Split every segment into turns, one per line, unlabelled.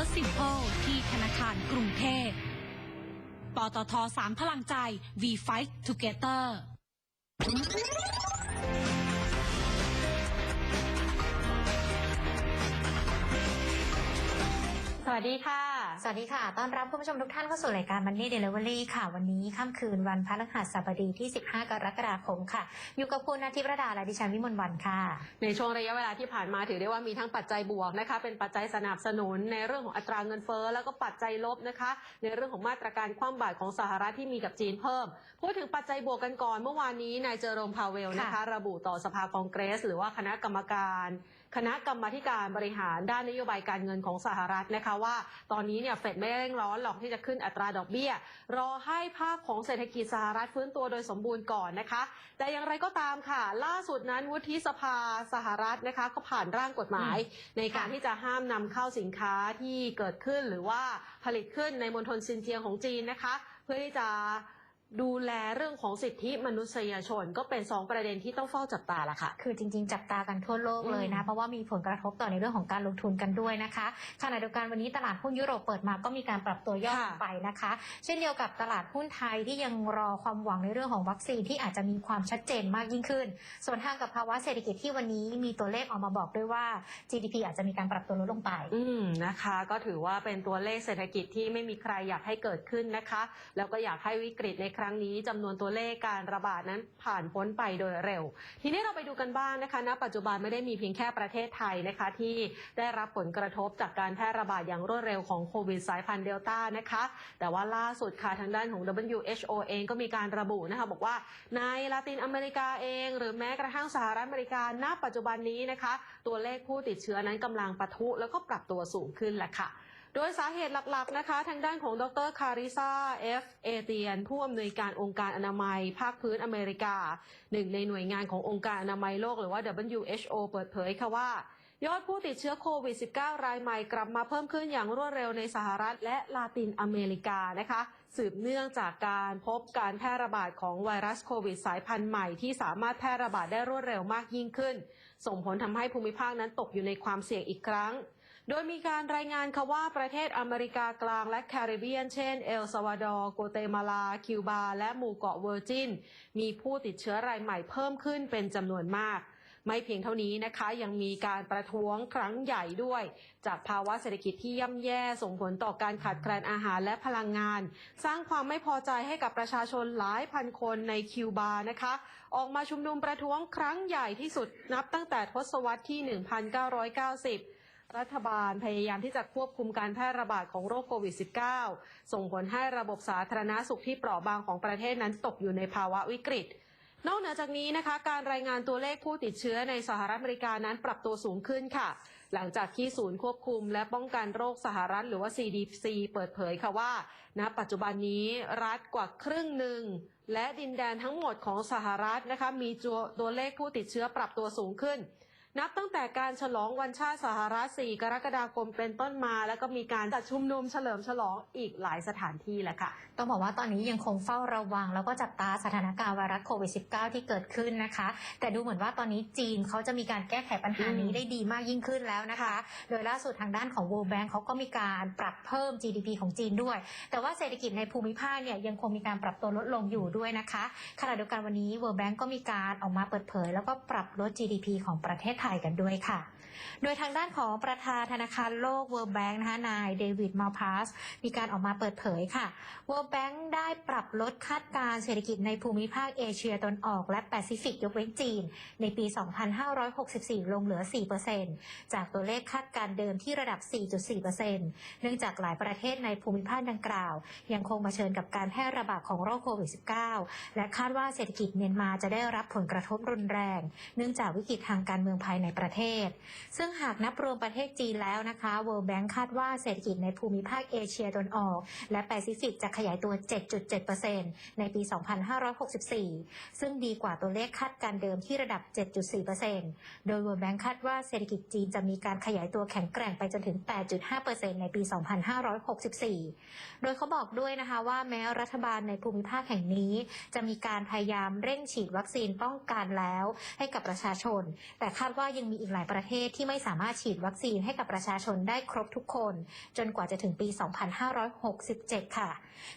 ร์สซิมเ l ลที่ธนาคารกรุงเทพ ปตทสามพลังใจ We Fight Together
สวัสดีค่ะ
สวัสดีค่ะ ต้อนรับคุณผู้ชมทุกท่านเข้าสู่รายการ Money Delivery ค่ะ วันนี้ค่ำคืนวันพฤหัสบดีที่ 15 กรกฎาคมค่ะ อยู่กับคุณอาทิตย์ประดาและดิฉันวิมลวันค่ะ
ในช่วงระยะเวลาที่ผ่านมาถือได้ว่ามีทั้งปัจจัยบวกนะคะ เป็นปัจจัยสนับสนุนในเรื่องของอัตราเงินเฟ้อแล้วก็ปัจจัยลบนะคะ ในเรื่องของมาตรการคว่ำบาตรของสหรัฐที่มีกับจีนเพิ่ม พูดถึงปัจจัยบวกกันก่อน เมื่อวานนี้นายเจอโรมพาเวลนะคะ
ค่ะ
ระบุต่อสภาคองเกรส หรือว่าคณะกรรมการ คณะกรรมาธิการบริหารด้านนโยบายการเงินของสหรัฐนะคะว่า ตอนนี้เนี่ยเฟดไม่เร่งร้อนหรอกที่จะขึ้นอัตราดอกเบี้ย รอให้ภาพของเศรษฐกิจสหรัฐฟื้นตัวโดยสมบูรณ์ก่อนนะคะ แต่อย่างไรก็ตามค่ะ ล่าสุดนั้นวุฒิสภาสหรัฐนะคะ ก็ผ่านร่างกฎหมายในการที่จะห้ามนำเข้าสินค้าที่เกิดขึ้นหรือว่าผลิตขึ้นในมณฑลซินเจียงของจีนนะคะ เพื่อที่จะ ดูแลเรื่องของสิทธิมนุษยชนก็เป็นสองประเด็นที่ต้องเฝ้าจับตาละค่ะ
คือจริง ๆ จับตากันทั่วโลกเลย
อื
นะ
ม
เพราะว่ามีผลกระทบต่อในเรื่องของการลงทุนกันด้วยนะคะขณะเดียวกันวันนี้ตลาดหุ้นยุโรปเปิดมาก็มีการปรับตัวย่อลงไปนะคะ เช่นเดียวกับตลาดหุ้นไทยที่ยังรอความหวังในเรื่องของวัคซีนที่อาจจะมีความชัดเจนมากยิ่งขึ้น ส่วนทางกับภาวะเศรษฐกิจที่วันนี้มีตัวเลขออกมาบอกด้วยว่า GDP อาจจะมีการปรับตัวลดลงไป
อืมนะคะ ก็ถือว่าเป็นตัวเลขเศรษฐกิจที่ไม่มีใครอยากให้เกิดขึ้นนะคะ แล้วก็อยากให้วิกฤตในครั้งนี้จำนวนตัวเลขการระบาดนั้นผ่านพ้นไปโดยเร็ว ทีนี้เราไปดูกันบ้างนะคะณปัจจุบันไม่ได้มีเพียงแค่ประเทศไทยนะคะที่ได้รับผลกระทบจากการแพร่ระบาดอย่างรวดเร็วของโควิดสายพันธุ์เดลต้านะคะ แต่ว่าล่าสุดค่ะทางด้านของ WHO เองก็มีการระบุนะคะบอกว่าในลาตินอเมริกาเอง หรือแม้กระทั่งสหรัฐอเมริกาณปัจจุบันนี้นะคะ ตัวเลขผู้ติดเชื้อนั้นกำลังปะทุแล้วก็ปรับตัวสูงขึ้นแหละค่ะ โดยสาเหตุหลักๆนะคะ ทางด้านของดรคาริซาเอฟเอเตียน ผู้อำนวยการองค์การอนามัย ภาคพื้นอเมริกา หนึ่งในหน่วยงานขององค์การอนามัยโลกหรือว่า WHO เปิดเผยค่ะว่ายอดผู้ติดเชื้อโควิด -19 รายใหม่กลับมาเพิ่มขึ้นอย่างรวดเร็วในสหรัฐและลาตินอเมริกานะคะ สืบเนื่องจากการพบการแพร่ระบาดของไวรัสโควิดสายพันธุ์ใหม่ที่สามารถแพร่ระบาดได้รวดเร็วมากยิ่งขึ้น ส่งผลทำให้ภูมิภาคนั้นตกอยู่ในความเสี่ยงอีกครั้ง โดยมีการรายงานค่ะว่าประเทศอเมริกากลางและแคริบเบียน เช่น เอลซาวาดอร์โกเตมาลา คิวบา และหมู่เกาะเวอร์จิน มีผู้ติดเชื้อรายใหม่เพิ่มขึ้นเป็นจำนวนมากไม่เพียงเท่านี้นะคะยังมีการประท้วงครั้งใหญ่ด้วย จากภาวะเศรษฐกิจที่ย่ำแย่ส่งผลต่อการขาดแคลนอาหารและพลังงาน สร้างความไม่พอใจให้กับประชาชนหลายพันคนในคิวบานะคะ ออกมาชุมนุมประท้วงครั้งใหญ่ที่สุดนับตั้งแต่ทศวรรษที่ 1990 รัฐบาลพยายามที่จะควบคุมการแพร่ระบาดของโรคโควิด -19 ส่งผลให้ระบบสาธารณาสุขที่เปราะบางของประเทศนั้นตกอยู่ในภาวะวิกฤต นอกเหนือจากนี้นะคะ การรายงานตัวเลขผู้ติดเชื้อในสหรัฐอเมริกานั้นปรับตัวสูงขึ้นค่ะ หลังจากที่ศูนย์ควบคุมและป้องกันโรคสหรัฐหรือว่า CDC เปิดเผยค่ะว่าณปัจจุบันนี้รัฐกว่าครึ่งหนึ่งและดินแดนทั้งหมดของสหรัฐนะคะมีตัวตัวเลขผู้ติดเชื้อปรับตัวสูงขึ้น นับตั้งแต่การฉลองวันชาติสหรัฐ 4 กรกฎาคมเป็นต้นมา แล้วก็มีการจัดชุมนุมเฉลิมฉลองอีกหลายสถานที่แหละค่ะ
ต้องบอกว่าตอนนี้ยังคงเฝ้าระวัง แล้วก็จับตาสถานการณ์ไวรัสโควิด -19 ที่เกิดขึ้นนะคะ แต่ดูเหมือนว่าตอนนี้จีนเขาจะมีการแก้ไขปัญหานี้ได้ดีมากยิ่งขึ้นแล้วนะคะ โดยล่าสุดทางด้านของ World Bank เขาก็มีการปรับเพิ่ม GDP ของจีนด้วย แต่ว่าเศรษฐกิจในภูมิภาคเนี่ยยังคงมีการปรับตัวลดลงอยู่ด้วยนะคะขณะเดียวกันวันนี้ World Bank ก็มีการออกมาเปิดเผย แล้วก็ปรับลด GDP ของประเทศไทยกันด้วยค่ะ โดยทางด้านของประธานธนาคารโลก World Bank นะคะนายเดวิดมาพาสมีการออกมาเปิดเผยค่ะ World Bank ได้ปรับลดคาดการณ์เศรษฐกิจในภูมิภาคเอเชียตะวันออกและแปซิฟิกยกเว้นจีน ในปี 2564 ลงเหลือ 4%จากตัวเลขคาดการณ์เดิมที่ระดับ 4.4%เนื่องจากหลายประเทศในภูมิภาคดังกล่าว ยังคงเผชิญกับการแพร่ระบาดของโรคโควิด -19 และคาดว่าเศรษฐกิจเมียนมาจะได้รับผลกระทบรุนแรง เนื่องจากวิกฤตทางการเมืองภายในประเทศซึ่งหากนับรวมประเทศจีนแล้วนะคะ World Bank คาดว่าเศรษฐกิจในภูมิภาคเอเชียตะวันออก และแปซิฟิกจะขยายตัว 7.7%ในปี 2564 ซึ่งดีกว่าตัวเลขคาดการเดิมที่ระดับ 7.4%โดย World Bank คาดว่าเศรษฐกิจจีนจะมีการขยายตัวแข็งแกร่งไปจนถึง 8.5%ในปี 2564 โดยเขาบอกด้วยนะคะว่าแม้รัฐบาลในภูมิภาคแห่งนี้ จะมีการพยายามเร่งฉีดวัคซีนป้องกันแล้ว ให้กับประชาชน แต่คาดว่ายังมีอีกหลายประเทศที่ที่ไม่สามารถฉีดวัคซีนให้กับประชาชนได้ครบทุกคน จนกว่าจะถึงปี 2567 ค่ะ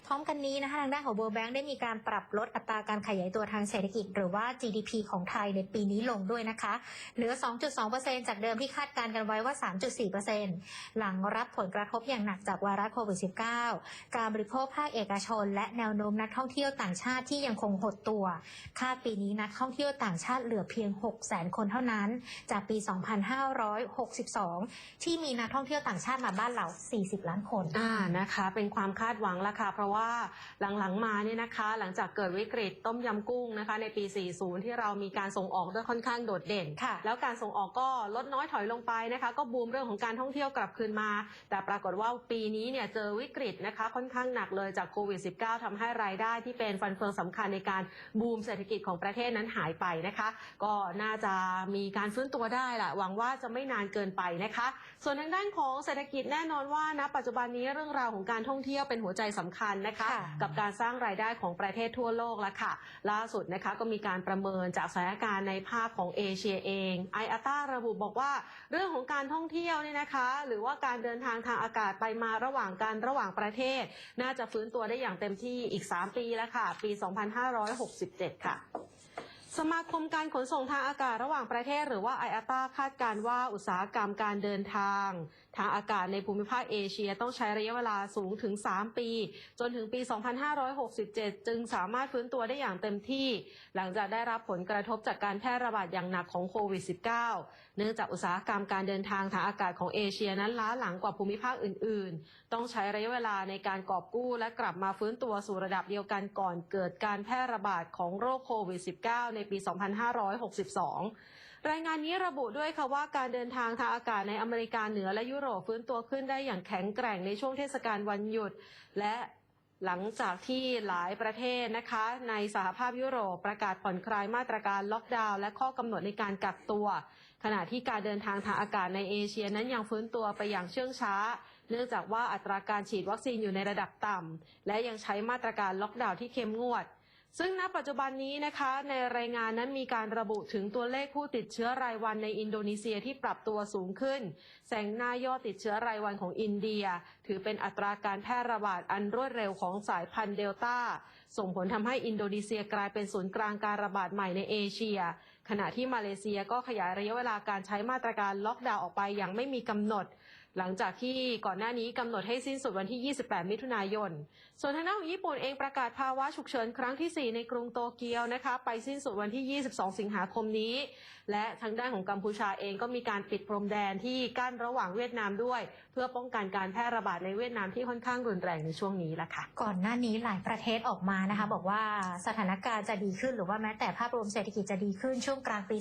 พร้อมกันนี้นะคะทางด้านของ World Bank ได้มีการปรับลดอัตราการขยายตัวทางเศรษฐกิจ หรือว่า GDP ของไทยในปีนี้ลงด้วยนะคะ เหลือ 2.2%จากเดิมที่คาดการณ์กันไว้ว่า 3.4%หลังรับผลกระทบอย่างหนักจากไวรัสโควิด -19 การบริโภคภาคเอกชน และแนวโน้มนักท่องเที่ยวต่างชาติที่ยังคงหดตัว คาดปีนี้นักท่องเที่ยวต่างชาติเหลือเพียง 600,000 คนเท่านั้น จากปี 25 2562 ที่มีนักท่องเที่ยวต่างชาติมาบ้านเรา 40 ล้านคน
อ่านะคะ เป็นความคาดหวังละค่ะ เพราะว่าหลังๆมาเนี่ยนะคะ หลังจากเกิดวิกฤตต้มยำกุ้งนะคะ ในปี 40 ที่เรามีการส่งออกด้วยค่อนข้างโดดเด่น
ค่ะ
แล้วการส่งออกก็ลดน้อยถอยลงไปนะคะ ก็บูมเรื่องของการท่องเที่ยวกลับคืนมา แต่ปรากฏว่าปีนี้เนี่ยเจอวิกฤตนะคะ ค่อนข้างหนักเลยจากโควิด -19 ทำให้รายได้ที่เป็นฟันเฟืองสำคัญในการบูมเศรษฐกิจของประเทศนั้นหายไปนะคะ ก็น่าจะมีการฟื้นตัวได้แหละหวังว่าจะไม่นานเกินไปนะคะ ส่วนทางด้านของเศรษฐกิจแน่นอนว่าณปัจจุบันนี้เรื่องราวของการท่องเที่ยวเป็นหัวใจสำคัญนะคะ
ค่ะ
กับการสร้างรายได้ของประเทศทั่วโลกแล้วค่ะ ล่าสุดนะคะก็มีการประเมินจากสถานการณ์ในภาคของเอเชียเองไออาตาระบุบอกว่า เรื่องของการท่องเที่ยวเนี่ยนะคะ หรือว่าการเดินทางทางอากาศไปมาระหว่างกันระหว่างประเทศ น่าจะฟื้นตัวได้อย่างเต็มที่อีก 3 ปีแล้วค่ะ ปี 2567 ค่ะ สมาคมการขนส่งทางอากาศระหว่างประเทศหรือว่า IATA คาดการว่าอุตสาหกรรมการเดินทาง ทางอากาศในภูมิภาคเอเชียต้องใช้ระยะเวลาสูงถึง 3 ปี จนถึงปี 2567 จึงสามารถฟื้นตัวได้อย่างเต็มที่ หลังจากได้รับผลกระทบจากการแพร่ระบาดอย่างหนักของโควิด -19 เนื่องจากอุตสาหกรรมการเดินทางทางอากาศของเอเชียนั้นล้าหลังกว่าภูมิภาคอื่น ๆ ต้องใช้ระยะเวลาในการกอบกู้และกลับมาฟื้นตัวสู่ระดับเดียวกันก่อนเกิดการแพร่ระบาดของโรคโควิด -19 ในปี 2562 รายงานนี้ระบุด้วยค่ะว่าการเดินทางทางอากาศในอเมริกาเหนือและยุโรปฟื้นตัวขึ้นได้อย่างแข็งแกร่งในช่วงเทศกาลวันหยุด และหลังจากที่หลายประเทศนะคะ ในสหภาพยุโรปประกาศผ่อนคลายมาตรการล็อกดาวน์และข้อกำหนดในการกักตัว ขณะที่การเดินทางทางอากาศในเอเชียนั้นยังฟื้นตัวไปอย่างเชื่องช้า เนื่องจากว่าอัตราการฉีดวัคซีนอยู่ในระดับต่ำและยังใช้มาตรการล็อกดาวน์ที่เข้มงวด ซึ่งณปัจจุบันนี้นะคะในรายงานนั้นมีการระบุถึงตัวเลขผู้ติดเชื้อรายวันในอินโดนีเซียที่ปรับตัวสูงขึ้น แสงหน้ายอดติดเชื้อรายวันของอินเดีย ถือเป็นอัตราการแพร่ระบาดอันรวดเร็วของสายพันธุ์เดลต้า ส่งผลทำให้อินโดนีเซียกลายเป็นศูนย์กลางการระบาดใหม่ในเอเชีย ขณะที่มาเลเซียก็ขยายระยะเวลาการใช้มาตรการล็อกดาวน์ออกไปอย่างไม่มีกำหนด หลังจากที่ก่อนหน้านี้กำหนดให้สิ้นสุดวันที่ 28 มิถุนายน ส่วนทางด้านของญี่ปุ่นเองประกาศภาวะฉุกเฉินครั้งที่ 4 ในกรุงโตเกียวนะคะไปสิ้นสุดวันที่ 22 สิงหาคมนี้ และทางด้านของกัมพูชาเองก็มีการปิดพรมแดนที่กั้นระหว่างเวียดนามด้วย เพื่อป้องกันการแพร่ระบาดในเวียดนามที่ค่อนข้างรุนแรงในช่วงนี้ละค่ะ
ก่อนหน้านี้หลายประเทศออกมานะคะบอกว่าสถานการณ์จะดีขึ้นหรือว่าแม้แต่ภาพรวมเศรษฐกิจจะดีขึ้นช่วงกลางปี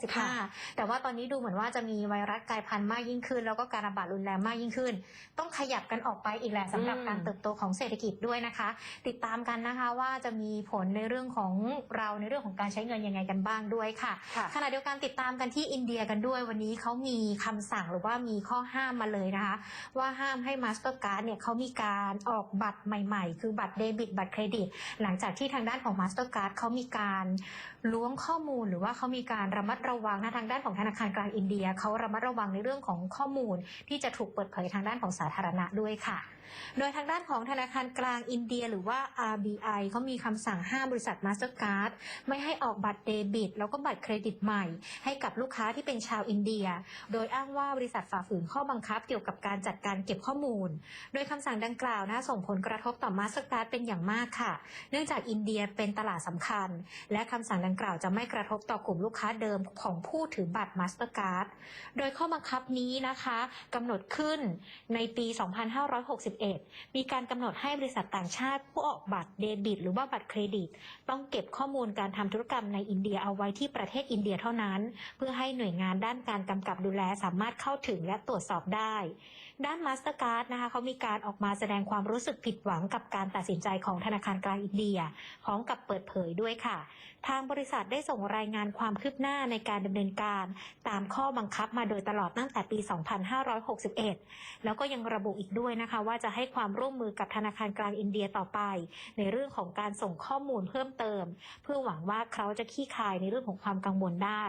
2565 แต่ว่าตอนนี้ดูเหมือนว่าจะมีไวรัสกลายพันธุ์มากยิ่งขึ้น แล้วก็การระบาดรุนแรงมากยิ่งขึ้น ต้องขยับกันออกไปอีกแหละสำหรับ
อืม
การเติบโตของเศรษฐกิจด้วยนะคะ ติดตามกันนะคะว่าจะมีผลในเรื่องของเราในเรื่องของการใช้เงินยังไงกันบ้างด้วยค่ะ
ค่ะ
ขณะเดียวกันติดตามกันที่อินเดียกันด้วยวันนี้เขามีคำสั่งหรือว่ามีข้อห้ามมาเลยนะคะ ว่าห้ามให้มาสเตอร์การ์ดเนี่ยเขามีการออกบัตรใหม่ ๆ คือบัตรเดบิตบัตรเครดิต หลังจากที่ทางด้านของมาสเตอร์การ์ดเขามีการ ล้วงข้อมูลหรือว่าเขามีการระมัดระวังนะทางด้านของธนาคารกลางอินเดียเขาระมัดระวังในเรื่องของข้อมูล ที่จะถูกเปิดเผยทางด้านของสาธารณะด้วยค่ะ โดยทางด้านของธนาคารกลางอินเดีย หรือว่า RBI เขามีคำสั่งห้ามบริษัท Mastercard ไม่ให้ออกบัตรเดบิต แล้วก็บัตรเครดิตใหม่ ให้กับลูกค้าที่เป็นชาวอินเดีย โดยอ้างว่าบริษัทฝ่าฝืนข้อบังคับเกี่ยวกับการจัดการเก็บข้อมูล โดยคำสั่งดังกล่าวนะส่งผลกระทบต่อ Mastercard เป็นอย่างมากค่ะ เนื่องจากอินเดียเป็นตลาดสำคัญ และคำสั่งดังกล่าวจะไม่กระทบต่อกลุ่มลูกค้าเดิมของผู้ถือบัตร Mastercard โดยข้อบังคับนี้นะคะกำหนดขึ้นในปี 2561มีการกำหนดให้บริษัทต่างชาติผู้ออกบัตรเดบิต หรือว่าบัตรเครดิต ต้องเก็บข้อมูลการทำธุรกรรมในอินเดียเอาไว้ที่ประเทศอินเดียเท่านั้น เพื่อให้หน่วยงานด้านการกำกับดูแลสามารถเข้าถึงและตรวจสอบได้ ด้าน Mastercard นะคะเขามีการออกมาแสดงความรู้สึกผิดหวังกับการตัดสินใจของธนาคารกลางอินเดียพร้อมกับเปิดเผยด้วยค่ะทางบริษัทได้ส่งรายงานความคืบหน้าในการดำเนินการ ตามข้อบังคับมาโดยตลอดตั้งแต่ปี 2561 แล้วก็ยังระบุอีกด้วยนะคะ ว่าจะให้ความร่วมมือกับธนาคารกลางอินเดียต่อไป ในเรื่องของการส่งข้อมูลเพิ่มเติม เพื่อหวังว่าเขาจะขี้คายในเรื่องของความกังวลได้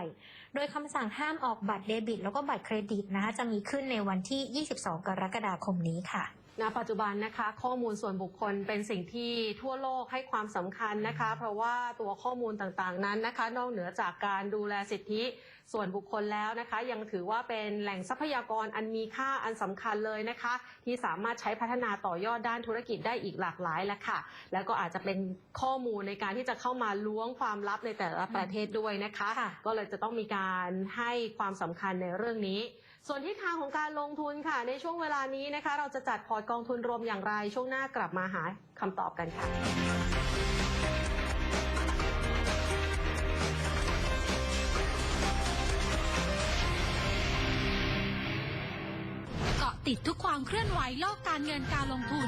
โดยคำสั่งห้ามออกบัตรเดบิต แล้วก็บัตรเครดิตนะคะจะมีขึ้นในวันที่ 22 กรกฎาคมนี้ค่ะ
ณปัจจุบันนะคะข้อมูลส่วนบุคคลเป็นสิ่งที่ทั่วโลกให้ความสำคัญนะคะ เพราะว่าตัวข้อมูลต่างๆนั้นนะคะ นอกเหนือจากการดูแลสิทธิส่วนบุคคลแล้วนะคะ ยังถือว่าเป็นแหล่งทรัพยากรอันมีค่าอันสำคัญเลยนะคะ ที่สามารถใช้พัฒนาต่อยอดด้านธุรกิจได้อีกหลากหลายแหละค่ะ แล้วก็อาจจะเป็นข้อมูลในการที่จะเข้ามาล้วงความลับในแต่ละประเทศด้วยนะคะ
ค่ะ
ก็เลยจะต้องมีการให้ความสำคัญในเรื่องนี้ ส่วนทิศทางของการลงทุนค่ะ ในช่วงเวลานี้นะคะ เราจะจัดพอร์ตกองทุนรวมอย่างไร ช่วงหน้ากลับมาหาคำตอบกันค่ะ
เกาะติดทุกความเคลื่อนไหวโลกการเงินการลงทุน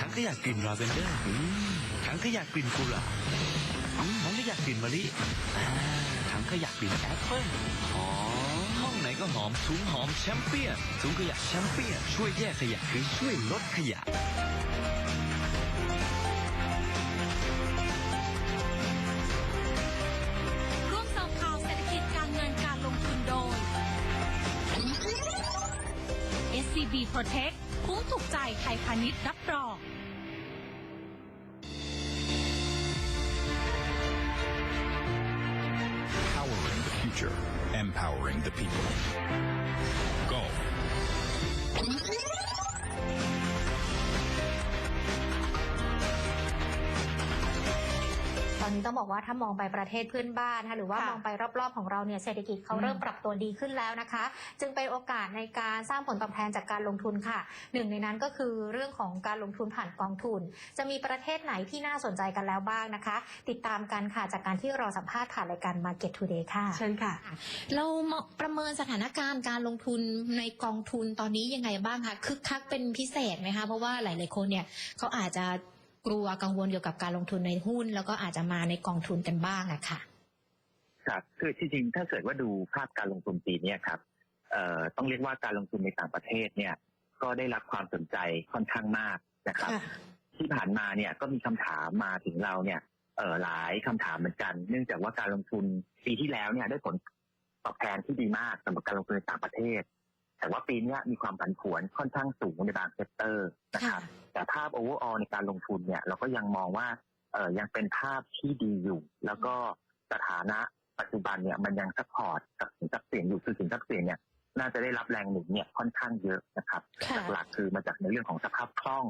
ทั้งขยะกลิ่นลาเวนเดอร์อืมทั้งขยะกลิ่นกุหลาบอืมทั้งขยะกลิ่นมะลิอ่าทั้งขยะกลิ่นแอปเปิ้ลหอมห้องไหนก็หอมถุงหอมแชมเปี้ยนถุงขยะแชมเปี้ยนช่วยแยกขยะคือช่วยลดขยะ
ร่วมสริมข่าวเศรษฐกิจการเงินการลงทุนโดย SCB Protect ใจไทยพาณิชย์รับรอง
empowering the people.
ตอนนี้ต้องบอกว่าถ้ามองไปประเทศเพื่อนบ้านนะคะหรือว่า
ค่ะ
มองไปรอบๆของเราเนี่ยเศรษฐกิจเขา
อืม
เริ่มปรับตัวดีขึ้นแล้วนะคะ จึงเป็นโอกาสในการสร้างผลตอบแทนจากการลงทุนค่ะหนึ่งในนั้นก็คือเรื่องของการลงทุนผ่านกองทุน จะมีประเทศไหนที่น่าสนใจกันแล้วบ้างนะคะ ติดตามกันค่ะจากการที่เราสัมภาษณ์ผ่านรายการ Market Today ค่ะ
เชิญค่ะ
เรามาประเมินสถานการณ์การลงทุนในกองทุนตอนนี้ยังไงบ้างคะคึกคักเป็นพิเศษไหมคะเพราะว่าหลาย ๆ คนเนี่ยเขาอาจจะ กลัวกังวลเกี่ยวกับการลงทุนในหุ้น แล้วก็อาจจะมาในกองทุนกันบ้างอะค่ะ
ครับคือที่จริงถ้าเกิดว่าดูภาพการลงทุนปีเนี้ยครับเอ่อต้องเรียกว่าการลงทุนในต่างประเทศเนี่ย ก็ได้รับความสนใจค่อนข้างมากนะครับ ที่ผ่านมาเนี่ยก็มีคำถามมาถึงเราเนี่ยเออหลายคำถามเหมือนกัน เนื่องจากว่าการลงทุนปีที่แล้วเนี่ยได้ผลตอบแทนที่ดีมากสำหรับการลงทุนในต่างประเทศ แต่ว่าปีเนี้ยมีความผันผวนค่อนข้างสูงในบางเซกเตอร์นะครับ แต่ภาพโอเวอร์ออในการลงทุนเนี่ย เราก็ยังมองว่าเออยังเป็นภาพที่ดีอยู่ แล้วก็สถานะปัจจุบันเนี่ยมันยังซัพพอร์ตกับสินทรัพย์เสี่ยงอยู่คือสินทรัพย์เสี่ยงเนี่ยน่าจะได้รับแรงหนุนเนี่ยค่อนข้างเยอะนะครับ
ค่ะ
หลักๆคือมาจากในเรื่องของสภาพคล่อง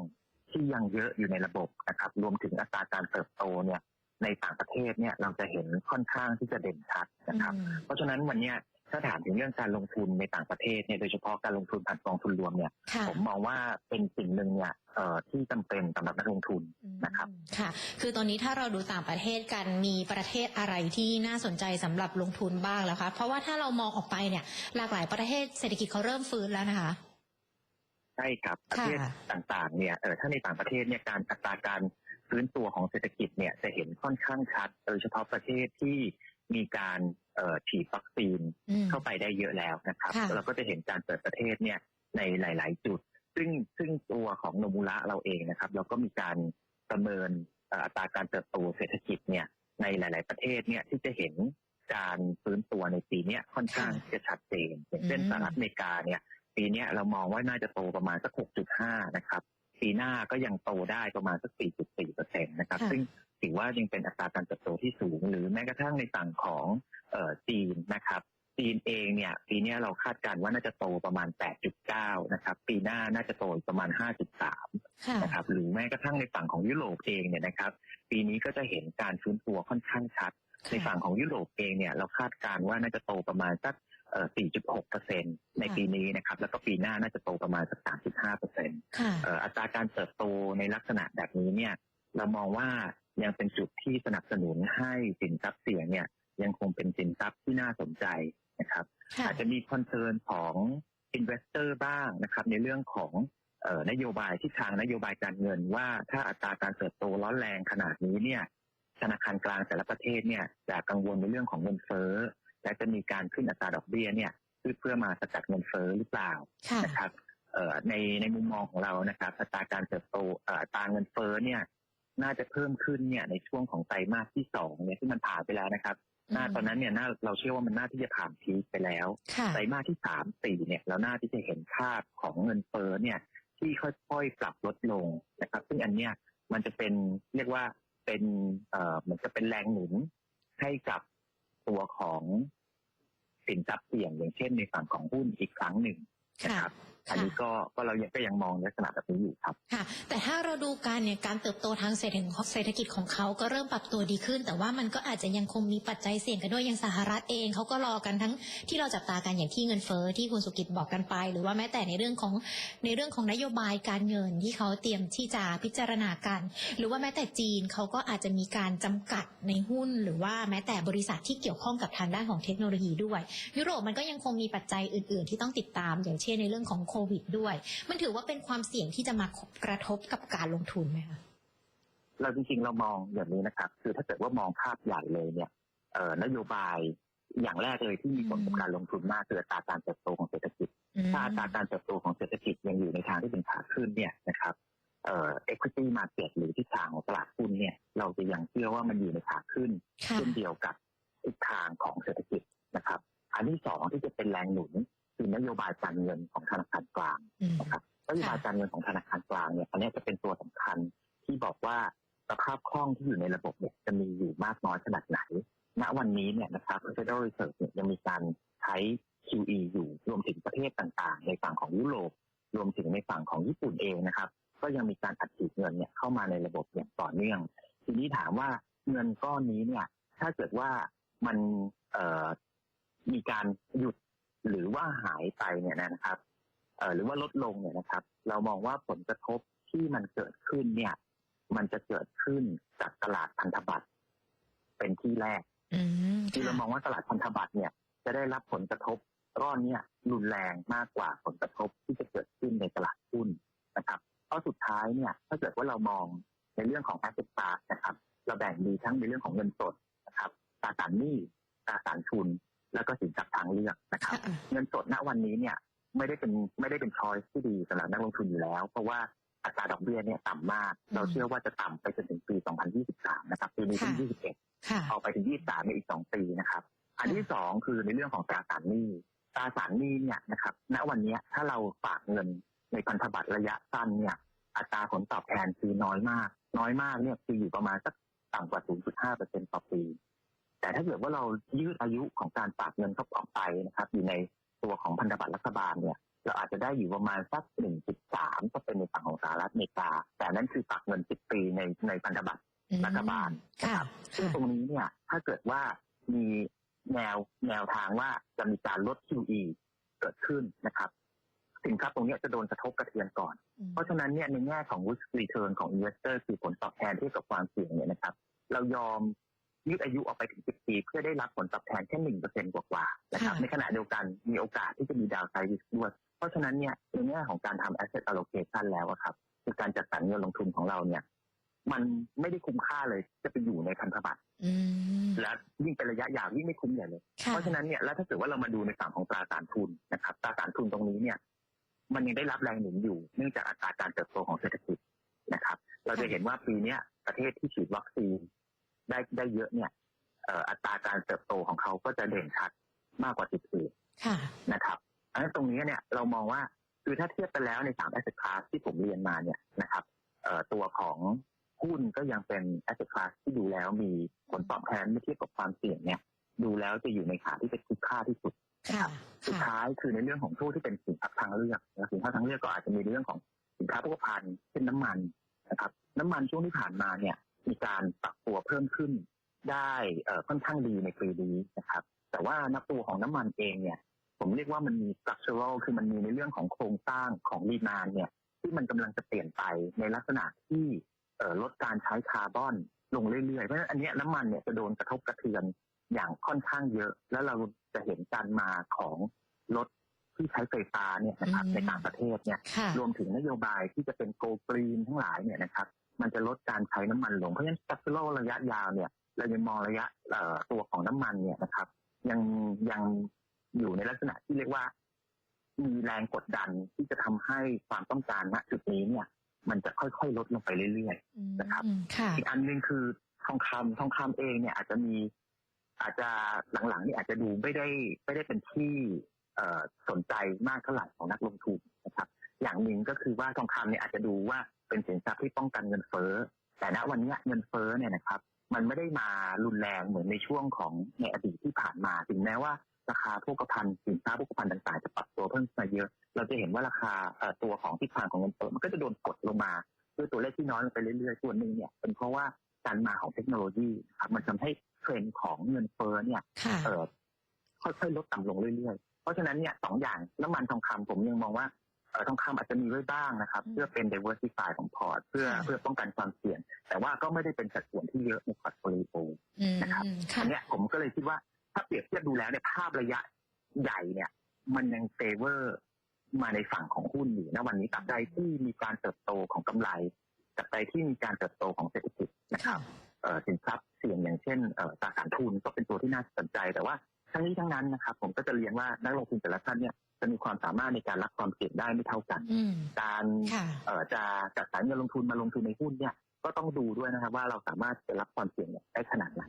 ที่ยังเยอะอยู่ในระบบนะครับ รวมถึงอัตราการเติบโตเนี่ยในต่างประเทศเนี่ยเราจะเห็นค่อนข้างที่จะเด่นชัดนะครับ เพราะฉะนั้นวันเนี้ย ถ้าถามถึงเรื่องการลงทุนในต่างประเทศเนี่ยโดยเฉพาะการลงทุนผ่านกองทุนรวมเนี่ย
ค่ะ
ผมมองว่าเป็นสิ่งหนึ่งเนี่ยเอ่อที่จำเป็นสำหรับนักลงทุนนะครับ
ค่ะ คือตอนนี้ถ้าเราดูต่างประเทศกันมีประเทศอะไรที่น่าสนใจสำหรับลงทุนบ้างแล้วคะ เพราะว่าถ้าเรามองออกไปเนี่ย หลากหลายประเทศเศรษฐกิจเขาเริ่มฟื้นแล้วนะคะ
ใช่ครับประ
ค่ะ
เทศต่างๆเนี่ยเออถ้าในต่างประเทศเนี่ยการอัตราการฟื้นตัวของเศรษฐกิจเนี่ยจะเห็นค่อนข้างชัด โดยเฉพาะประเทศที่มีการเอ่อ ฉีดวัคซีน
อืม
เข้าไปได้เยอะแล้วนะครับ
ค่ะ
เราก็จะเห็นการเปิดประเทศเนี่ยในหลาย ๆ จุด ซึ่งซึ่งตัวของโนมูระเราเองนะครับ เราก็มีการประเมินเอ่ออัตราการเติบโตเศรษฐกิจเนี่ยในหลาย ๆ ประเทศเนี่ยที่จะเห็นการฟื้นตัวในปีเนี้ยค่อนข้างที่จะชัดเจนอย่างเช่น
อืม
สหรัฐอเมริกาเนี่ย ปีเนี้ยเรามองว่าน่าจะโตประมาณสัก 6.5 นะครับ ปีหน้าก็ยังโตได้ประมาณสัก 4.4เปอร์เซ็นต์นะครับ
ค่ะ
ซึ่ง ถือว่ายังเป็นอัตราการเติบโตที่สูง หรือแม้กระทั่งในฝั่งของเอ่อจีนนะครับจจีนเองเนี่ยปีเนี้ยเราคาดการณ์ว่าน่าจะโตประมาณ 8.9 นะครับ ปีหน้าน่าจะโตอีกประมาณ 5.3
ค่ะ
นะครับ หรือแม้กระทั่งในฝั่งของยุโรปเองเนี่ยนะครับ ปีนี้ก็จะเห็นการฟื้นตัวค่อนข้างชัด ในฝั่งของยุโรปเองเนี่ยเราคาดการณ์ว่าน่าจะโตประมาณสักเอ่อ4.6ในปีนี้นะครับ แล้วก็ปีหน้าน่าจะโตประมาณสัก 3.5เปอร์เซ็นต์
ค่ะ
เอ่ออัตราการเติบโตในลักษณะแบบนี้เนี่ยเรามองว่า ยังเป็นจุดที่สนับสนุนให้สินทรัพย์เสี่ยงเนี่ยยังคงเป็นสินทรัพย์ที่น่าสนใจนะครับ
ค่ะ
อาจจะมีคอนเซิร์นของอินเวสเตอร์บ้างนะครับ ในเรื่องของเอ่อนโยบายที่ทางนโยบายการเงินว่าถ้าอัตราการเติบโตร้อนแรงขนาดนี้เนี่ยธนาคารกลางแต่ละประเทศเนี่ยจะกังวลในเรื่องของเงินเฟ้อและจะมีการขึ้นอัตราดอกเบี้ยเนี่ยเพื่อเพื่อมาสกัดเงินเฟ้อหรือเปล่า
ค่ะ
นะครับเอ่อในในมุมมองของเรานะครับอัตราการเติบโตเอ่ออัตราเงินเฟ้อเนี่ย น่าจะเพิ่มขึ้นเนี่ยในช่วงของไตรมาสที่สองเนี่ยที่มันผ่านไปแล้วนะครับหน้าตอนนั้นเนี่ยน่าเราเชื่อว่ามันน่าที่จะผ่านพีคไปแล้ว
ค่ะ
ไตรมาสที่สามสี่เนี่ยเราน่าที่จะเห็นภาพของเงินเฟ้อเนี่ยที่ค่อยๆปรับลดลงนะครับ ซึ่งอันเนี้ยมันจะเป็นเรียกว่าเป็นเอ่อมันจะเป็นแรงหนุนให้กับตัวของสินทรัพย์เสี่ยงอย่างเช่นในฝั่งของหุ้นอีกครั้งหนึ่งนะครับ อันนี้ก็ก็เรายังก็ยังมองลักษณะแบบนี้อยู่ครับ
ค่ะ แต่ถ้าเราดูการเนี่ยการเติบโตทางเศรษฐกิจเศรษฐกิจของเขาก็เริ่มปรับตัวดีขึ้น แต่ว่ามันก็อาจจะยังคงมีปัจจัยเสี่ยงกันด้วยอย่างสหรัฐเองเขาก็รอกันทั้งที่เราจับตากันอย่างที่เงินเฟ้อที่คุณสุกิจบอกกันไป หรือว่าแม้แต่ในเรื่องของในเรื่องของนโยบายการเงินที่เขาเตรียมที่จะพิจารณากัน หรือว่าแม้แต่จีนเขาก็อาจจะมีการจำกัดในหุ้น หรือว่าแม้แต่บริษัทที่เกี่ยวข้องกับทางด้านของเทคโนโลยีด้วย ยุโรปมันก็ยังคงมีปัจจัยอื่น ๆ ที่ต้องติดตาม อย่างเช่นในเรื่องของโควิดด้วย มันถือว่าเป็นความเสี่ยงที่จะมากระทบกับการลงทุนไหมคะ
เราจริงๆเรามองอย่างนี้นะครับ คือถ้าเกิดว่ามองภาพใหญ่เลยเนี่ยเอ่อนโยบายอย่างแรกเลยที่มีผลกับการลงทุนมากคืออัตราการเติบโตของเศรษฐกิจ ถ้าอัตราการเติบโตของเศรษฐกิจยังอยู่ในทางที่เป็นขาขึ้นเนี่ยนะครับเอ่อ equity market หรือทิศทางของตลาดหุ้นเนี่ย เราจะยังเชื่อว่ามันอยู่ในขาขึ้น
ค่ะ
เช่นเดียวกับทิศทางของเศรษฐกิจนะครับ อันที่สองที่จะเป็นแรงหนุน คือนโยบายการเงินของธนาคารกลาง
อืม
นะครับนโยบายการเงินของธนาคารกลางเนี่ยอันเนี้ยจะเป็นตัวสำคัญที่บอกว่าสภาพคล่องที่อยู่ในระบบเนี่ยจะมีอยู่มากน้อยขนาดไหน ณ วันนี้เนี่ยนะครับ Federal Reserve เนี่ยยังมีการใช้ QE อยู่รวมถึงประเทศต่างๆ ในฝั่งของยุโรป รวมถึงในฝั่งของญี่ปุ่นเองนะครับ ก็ยังมีการอัดฉีดเงินเนี่ยเข้ามาในระบบอย่างต่อเนื่อง ทีนี้ถามว่าเงินก้อนนี้เนี่ย ถ้าเกิดว่ามันเอ่อมีการหยุด หรือว่าหายไปเนี่ยนะครับเอ่อหรือว่าลดลงเนี่ยนะครับ เรามองว่าผลกระทบที่มันเกิดขึ้นเนี่ย มันจะเกิดขึ้นจากตลาดพันธบัตรเป็นที่แรก
อืม
คือเรามองว่าตลาดพันธบัตรเนี่ย จะได้รับผลกระทบก้อนเนี่ยรุนแรงมากกว่าผลกระทบที่จะเกิดขึ้นในตลาดหุ้นนะครับ เพราะสุดท้ายเนี่ย ถ้าเกิดว่าเรามองในเรื่องของ asset class นะครับ เราแบ่งมีทั้งในเรื่องของเงินสดนะครับตราสารหนี้ตราสารทุน แล้วก็สินทรัพย์ทางเลือกนะครับ
ค่ะ
เงินสดณวันนี้เนี่ยไม่ได้เป็นไม่ได้เป็นช้อยที่ดีสำหรับนักลงทุนอยู่แล้ว เพราะว่าอัตราดอกเบี้ยเนี่ยต่ำมาก เราเชื่อว่าจะต่ำไปจนถึงปี 2023 นะครับปีนี้เป็น21
ค่ะ
เอาไปถึง 23ในอีก 2 ปีนะครับ อันที่สองคือในเรื่องของตราสารหนี้ตราสารหนี้เนี่ยนะครับ ณวันเนี้ยถ้าเราฝากเงินในพันธบัตรระยะสั้นเนี่ย อัตราผลตอบแทนคือน้อยมาก น้อยมากเนี่ยคืออยู่ประมาณสักต่ำกว่า 0.5%ต่อปี แต่ถ้าเกิดว่าเรายืดอายุของการฝากเงินเข้าออกไปนะครับ อยู่ในตัวของพันธบัตรรัฐบาลเนี่ยเราอาจจะได้อยู่ประมาณสัก1.3ก็เป็นในฝั่งของสหรัฐอเมริกา แต่นั่นคือฝากเงิน 10 ปีในในพันธบัตรรัฐบาลนะ
ค่ะ
ครับซึ่งตรงนี้เนี่ยถ้าเกิดว่ามีแนวแนวทางว่าจะมีการลด QE เกิดขึ้นนะครับ สินทรัพย์ตรงเนี้ยจะโดนกระทบกระเทือนก่อน เพราะฉะนั้นเนี่ยในแง่ของ risk return ของ investor คือผลตอบแทนเทียบกับความเสี่ยงเนี่ยนะครับ เรายอม ยืดอายุออกไปถึง 10 ปี เพื่อได้รับผลตอบแทนแค่หนึ่งเปอร์เซ็นต์กว่าๆนะครับ
ค่ะ
ในขณะเดียวกันมีโอกาสที่จะมี downside risk ด้วย เพราะฉะนั้นเนี่ยในแง่ของการทำ asset allocation แล้วอะครับคือการจัดสรรเงินลงทุนของเราเนี่ยมันไม่ได้คุ้มค่าเลย จะไปอยู่ในพันธบัตร
อืม
และยิ่งเป็นระยะยาวยิ่งไม่คุ้มใหญ่เลย
ค่ะ
เพราะฉะนั้นเนี่ยแล้วถ้าเกิดว่าเรามาดูในฝั่งของตราสารทุนนะครับตราสารทุนตรงนี้เนี่ย มันยังได้รับแรงหนุนอยู่ เนื่องจากอัตราการเติบโตของเศรษฐกิจนะครับ เราจะเห็นว่าปีเนี้ยประเทศที่ฉีดวัคซีน ได้ได้เยอะเนี่ยเอ่ออัตราการเติบโตของเขาก็จะเด่นชัดมากกว่าสิบปี
ค่ะ
นะครับอันนั้นตรงนี้เนี่ยเรามองว่าคือถ้าเทียบไปแล้วในสาม asset class ที่ผมเรียนมาเนี่ยนะครับเอ่อตัวของหุ้นก็ยังเป็น asset class ที่ดูแล้วมีผลตอบแทนเมื่อเทียบกับความเสี่ยงเนี่ย ดูแล้วจะอยู่ในขาที่เป็นคุ้มค่าที่สุด
ค่ะ
สุด
ค่ะ
ท้ายคือในเรื่องของผู้ที่เป็นสินค้าทางเลือกนะสินค้าทางเลือกก็อาจจะมีในเรื่องของสินค้าโภคภัณฑ์เช่นน้ำมันนะครับ น้ำมันช่วงที่ผ่านมาเนี่ยมี การปรับตัวเพิ่มขึ้นได้เอ่อค่อนข้างดีในปีนี้นะครับ แต่ว่านับตัวของน้ำมันเองเนี่ย ผมเรียกว่ามันมี structural คือมันมีในเรื่องของโครงสร้างของดีมานเนี่ย ที่มันกำลังจะเปลี่ยนไปในลักษณะที่เอ่อลดการใช้คาร์บอนลงเรื่อยๆ เพราะฉะนั้นอันเนี้ยน้ำมันเนี่ยจะโดนกระทบกระเทือนอย่างค่อนข้างเยอะ แล้วเราจะเห็นการมาของรถที่ใช้ไฟฟ้าเนี่ยนะครับ
อืม
ในต่างประเทศเนี่ย
ค่ะ
รวมถึงนโยบายที่จะเป็นโกลกรีนทั้งหลายเนี่ยนะครับ มันจะลดการใช้น้ำมันลง เพราะฉะนั้นสักโลระยะยาวเนี่ยเรายังมองระยะเอ่อตัวของน้ำมันเนี่ยนะครับ ยังยังอยู่ในลักษณะที่เรียกว่า มีแรงกดดันที่จะทำให้ความต้องการณจุดนี้เนี่ย มันจะค่อยๆลดลงไปเรื่อยๆนะครับ
อืมค่ะ
อีกอันหนึ่งคือทองคำทองคำเองเนี่ยอาจจะมีอาจจะหลังๆนี่อาจจะดูไม่ได้ไม่ได้เป็นที่เอ่อสนใจมากเท่าไหร่ของนักลงทุนนะครับ อย่างหนึ่งก็คือว่าทองคำเนี่ยอาจจะดูว่า เป็นสินทรัพย์ที่ป้องกันเงินเฟ้อ แต่ณวันเนี้ยเงินเฟ้อเนี่ยนะครับ มันไม่ได้มารุนแรงเหมือนในช่วงของในอดีตที่ผ่านมาถึงแม้ว่าราคาพวกภัณฑ์สินค้าพวกภัณฑ์ต่างๆจะปรับตัวเพิ่มขึ้นมาเยอะ เราจะเห็นว่าราคาเอ่อตัวของทิศทางของเงินเฟ้อมันก็จะโดนกดลงมาด้วยตัวเลขที่น้อยลงไปเรื่อยๆส่วนหนึ่งเนี่ยเป็นเพราะว่าการมาของเทคโนโลยีนะครับมันทำให้เทรนด์ของเงินเฟ้อเนี่ย
ค่ะ
เออค่อยๆลดต่ำลงเรื่อยๆ เพราะฉะนั้นเนี่ยสองอย่างน้ำมันทองคำผมยังมองว่าเออ ทองคำอาจจะมีไว้บ้างนะครับ
อืม
เพื่อเป็น diversify ของพอร์ตเพื่อ
ค่ะ
เพื่อป้องกันความเสี่ยง แต่ว่าก็ไม่ได้เป็นสัดส่วนที่เยอะในพอร์ตโฟลิโอ
อืม
นะครับ
ค่ะ
อันเนี้ยผมก็เลยคิดว่าถ้าเปรียบเทียบดูแล้วเนี่ยภาพระยะใหญ่เนี่ย มันยังเฟเวอร์มาในฝั่งของหุ้นอยู่นะวันนี้ตับใดที่มีการเติบโตของกำไรตับใดที่มีการเติบโตของเศรษฐกิจนะครับเอ่อสินทรัพย์เสี่ยงอย่างเช่นเอ่อตราสารทุนก็เป็นตัวที่น่าสนใจแต่ว่าทั้งนี้ทั้งนั้นนะครับ ผมก็จะเรียนว่านักลงทุนแต่ละท่านเนี่ย จะมีความสามารถในการรับความเสี่ยงได้ไม่เท่ากัน
อืม
การ
ค่ะ
เอ่อจะจัดสรรเงินลงทุนมาลงทุนในหุ้นเนี่ยก็ต้องดูด้วยนะครับว่าเราสามารถจะรับความเสี่ยงเนี่ยได้ขนาดไหน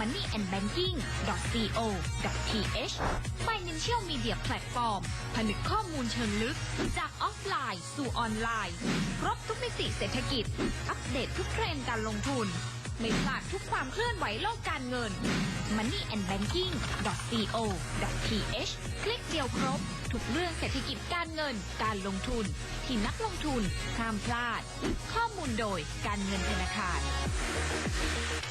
moneyandbanking.co.th Financial Media Platform ผนึกข้อมูลเชิงลึก จากออฟไลน์ สู่ออนไลน์ ครบทุกมิติเศรษฐกิจ อัปเดตทุกเทรนด์การลงทุน ไม่พลาดทุกความเคลื่อนไหวโลกการเงิน moneyandbanking.co.th คลิกเดียวครบ ทุกเรื่องเศรษฐกิจการเงิน การลงทุน ที่นักลงทุนห้ามพลาด ข้อมูลโดยการเงินธนาคาร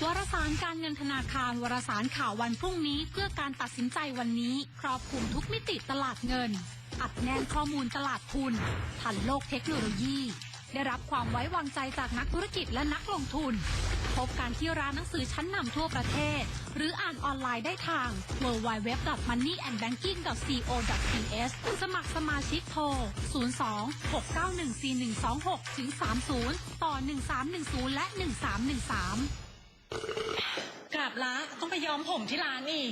วารสารการเงินธนาคารวารสารข่าววันพรุ่งนี้ เพื่อการตัดสินใจวันนี้ครอบคลุมทุกมิติตลาดเงิน อัดแน่นข้อมูลตลาดทุนทันโลกเทคโนโลยี ได้รับความไว้วางใจจากนักธุรกิจและนักลงทุน พบการที่ร้านหนังสือชั้นนำทั่วประเทศ หรืออ่านออนไลน์ได้ทาง www.moneyandbanking.co.th สมัครสมาชิกโทร 02 691 4126 ถึง 30 ต่อ 1310 และ 1313
กราบละต้องไปย้อมผมที่ร้านนี่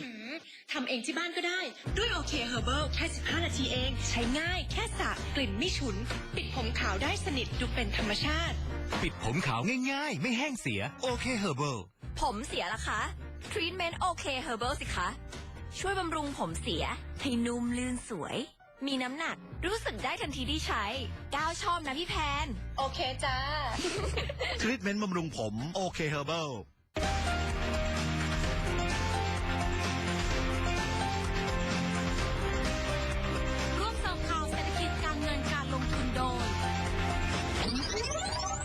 ทำเองที่บ้านก็ได้ ด้วยโอเคเฮอร์เบิลแค่ 15 นาทีเอง ใช้ง่ายแค่สระกลิ่นไม่ฉุน ปิดผมขาวได้สนิทดูเป็นธรรมชาติ
ปิดผมขาวง่ายๆ ไม่แห้งเสียโอเคเฮอร์เบิล
ผมเสียละคะทรีทเมนต์โอเคเฮอร์เบิลสิคะ ช่วยบำรุงผมเสีย ให้นุ่มลื่นสวย มีน้ำหนักรู้สึกได้ทันทีที่ใช้ก้าวชอบนะพี่แพน
โอเคจ้า
ทรีทเมนต์บำรุงผมโอเคเฮอร์เบิล
ร่วมเสริมข่าวเศรษฐกิจการเงินการลงทุนโดย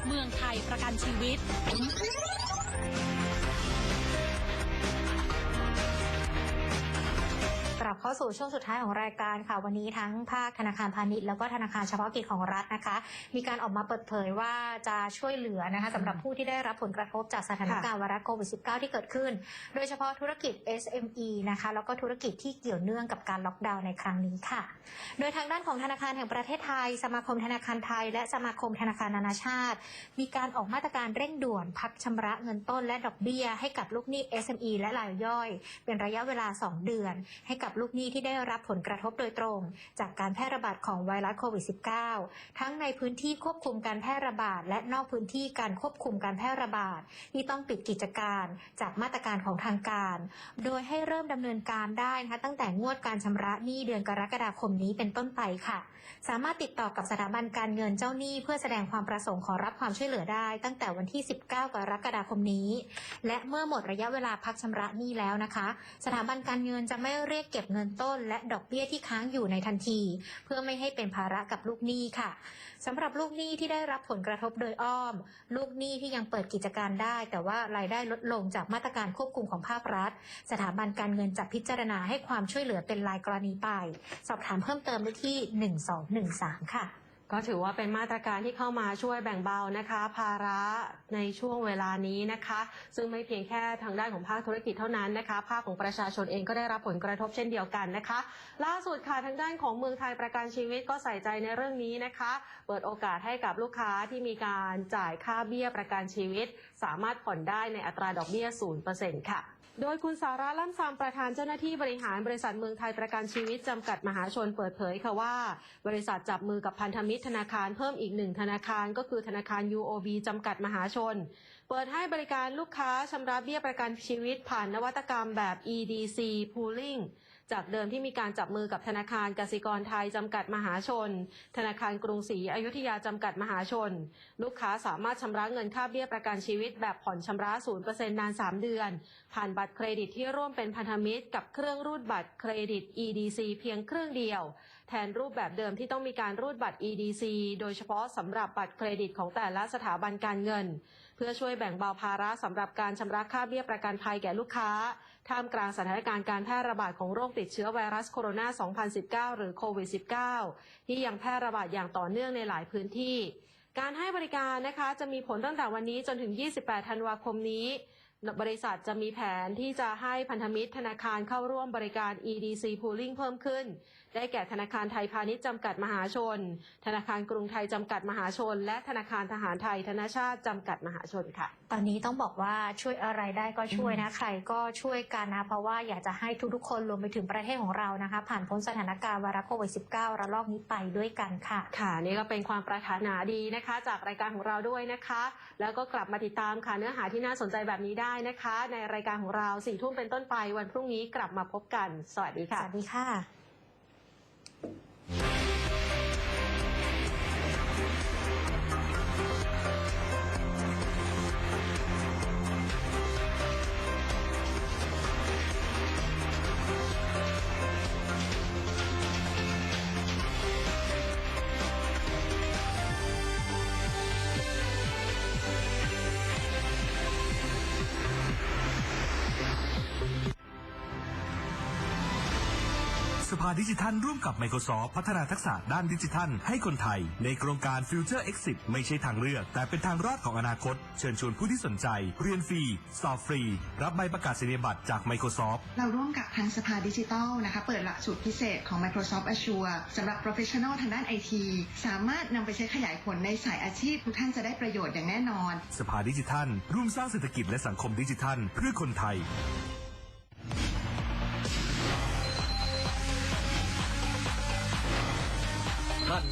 เมืองไทยประกันชีวิต
เข้าสู่ช่วงสุดท้ายของรายการค่ะวันนี้ทั้งภาคธนาคารพาณิชย์แล้วก็ธนาคารเฉพาะกิจของรัฐนะคะ มีการออกมาเปิดเผยว่าจะช่วยเหลือนะคะสำหรับผู้ที่ได้รับผลกระทบจากสถานการณ์ไวรัสโควิด -19 ที่เกิดขึ้น โดยเฉพาะธุรกิจ SME นะคะแล้วก็ธุรกิจที่เกี่ยวเนื่องกับการล็อกดาวน์ในครั้งนี้ค่ะ โดยทางด้านของธนาคารแห่งประเทศไทย สมาคมธนาคารไทย และสมาคมธนาคารนานาชาติ มีการออกมาตรการเร่งด่วนพักชำระเงินต้นและดอกเบี้ย ให้กับลูกหนี้ SME และรายย่อย เป็นระยะเวลา 2 เดือน ให้กับลูกหนี้ที่ได้รับผลกระทบโดยตรง จากการแพร่ระบาดของไวรัสโควิด -19 ทั้งในพื้นที่ควบคุมการแพร่ระบาด และนอกพื้นที่การควบคุมการแพร่ระบาด ที่ต้องปิดกิจการจากมาตรการของทางการ โดยให้เริ่มดำเนินการได้นะคะตั้งแต่งวดการชำระหนี้เดือนกรกฎาคมนี้เป็นต้นไปค่ะ สามารถติดต่อกับสถาบันการเงินเจ้าหนี้ เพื่อแสดงความประสงค์ขอรับความช่วยเหลือได้ ตั้งแต่วันที่ 19 กรกฎาคมนี้ และเมื่อหมดระยะเวลาพักชำระหนี้แล้วนะคะ สถาบันการเงินจะไม่เรียกเก็บเงินนต้นและดอกเบี้ยที่ค้างอยู่ในทันที เพื่อไม่ให้เป็นภาระกับลูกหนี้ค่ะสำหรับลูกหนี้ที่ได้รับผลกระทบโดยอ้อม ลูกหนี้ที่ยังเปิดกิจการได้ แต่ว่ารายได้ลดลงจากมาตรการควบคุมของภาครัฐ สถาบันการเงินจะพิจารณาให้ความช่วยเหลือเป็นรายกรณีไป สอบถามเพิ่มเติมได้ที่ 1213 ค่ะ
ก็ถือว่าเป็นมาตรการที่เข้ามาช่วยแบ่งเบานะคะ ภาระในช่วงเวลานี้นะคะ ซึ่งไม่เพียงแค่ทางด้านของภาคธุรกิจเท่านั้นนะคะ ภาคของประชาชนเองก็ได้รับผลกระทบเช่นเดียวกันนะคะ ล่าสุดค่ะทางด้านของเมืองไทยประกันชีวิตก็ใส่ใจในเรื่องนี้นะคะ เปิดโอกาสให้กับลูกค้าที่มีการจ่ายค่าเบี้ยประกันชีวิต สามารถผ่อนได้ในอัตราดอกเบี้ย0%ค่ะ โดยคุณสาระล่ำซำประธานเจ้าหน้าที่บริหารบริษัทเมืองไทยประกันชีวิตจำกัดมหาชนเปิดเผยค่ะว่า บริษัทจับมือกับพันธมิตรธนาคารเพิ่มอีกหนึ่งธนาคารก็คือธนาคาร UOB จำกัดมหาชน เปิดให้บริการลูกค้าชำระเบี้ยประกันชีวิตผ่านนวัตกรรมแบบ EDC Pooling จากเดิมที่มีการจับมือกับธนาคารกสิกรไทยจำกัดมหาชน ธนาคารกรุงศรีอยุธยาจำกัดมหาชน ลูกค้าสามารถชำระเงินค่าเบี้ยประกันชีวิตแบบผ่อนชำระ 0%นาน 3 เดือน ผ่านบัตรเครดิตที่ร่วมเป็นพันธมิตร กับเครื่องรูดบัตรเครดิต EDC เพียงเครื่องเดียว แทนรูปแบบเดิมที่ต้องมีการรูดบัตร EDC โดยเฉพาะสำหรับบัตรเครดิตของแต่ละสถาบันการเงิน เพื่อช่วยแบ่งเบาภาระสำหรับการชำระค่าเบี้ยประกันภัยแก่ลูกค้า ท่ามกลางสถานการณ์การแพร่ระบาดของโรคติดเชื้อไวรัสโคโรนา 2019 หรือโควิด -19 ที่ยังแพร่ระบาดอย่างต่อเนื่องในหลายพื้นที่ การให้บริการนะคะจะมีผลตั้งแต่วันนี้จนถึง 28 ธันวาคมนี้บริษัทจะมีแผนที่จะให้พันธมิตรธนาคารเข้าร่วมบริการ EDC Pooling เพิ่มขึ้น ได้แก่ธนาคารไทยพาณิชย์จำกัดมหาชน ธนาคารกรุงไทยจำกัดมหาชน และธนาคารทหารไทยธนชาติจำกัดมหาชนค่ะ
ตอนนี้ต้องบอกว่าช่วยอะไรได้ก็ช่วยนะใครก็ช่วยกันนะเพราะว่าอยากจะให้ทุกๆคนรวมไปถึงประเทศของเรานะคะ ผ่านพ้นสถานการณ์ไวรัสโควิด -19 ระลอกนี้ไปด้วยกันค่ะ
ค่ะ นี่ก็เป็นความปรารถนาดีนะคะ จากรายการของเราด้วยนะคะ แล้วก็กลับมาติดตามค่ะเนื้อหาที่น่าสนใจแบบนี้ได้นะคะ ในรายการของเราสี่ทุ่มเป็นต้นไปวันพรุ่งนี้กลับมาพบกัน สวัสดี
ส
ค่ะ
วัสดีค่ะ
ส ภาดิจิทัลร่วมกับ Microsoft พัฒนาทักษะด้านดิจิทัล ให้คนไทย ในโครงการ Future Exit ไม่ใช่ทางเลือก แต่เป็นทางรอดของอนาคต เชิญชวนผู้ที่สนใจ เรียนฟรี สอบฟรี รับใบประกาศนียบัตรจาก Microsoft
เราร่วมกับทางสภาดิจิทัลนะคะเปิดหลักสูตรพิเศษของ Microsoft Azure สำหรับ Professional ทางด้าน IT สามารถนำไปใช้ขยายผลในสายอาชีพทุกท่านจะได้ประโยชน์อย่างแน่นอน
สภาดิจิทัลร่วมสร้างเศรษฐกิจและสังคมดิจิทัลเพื่อคนไทย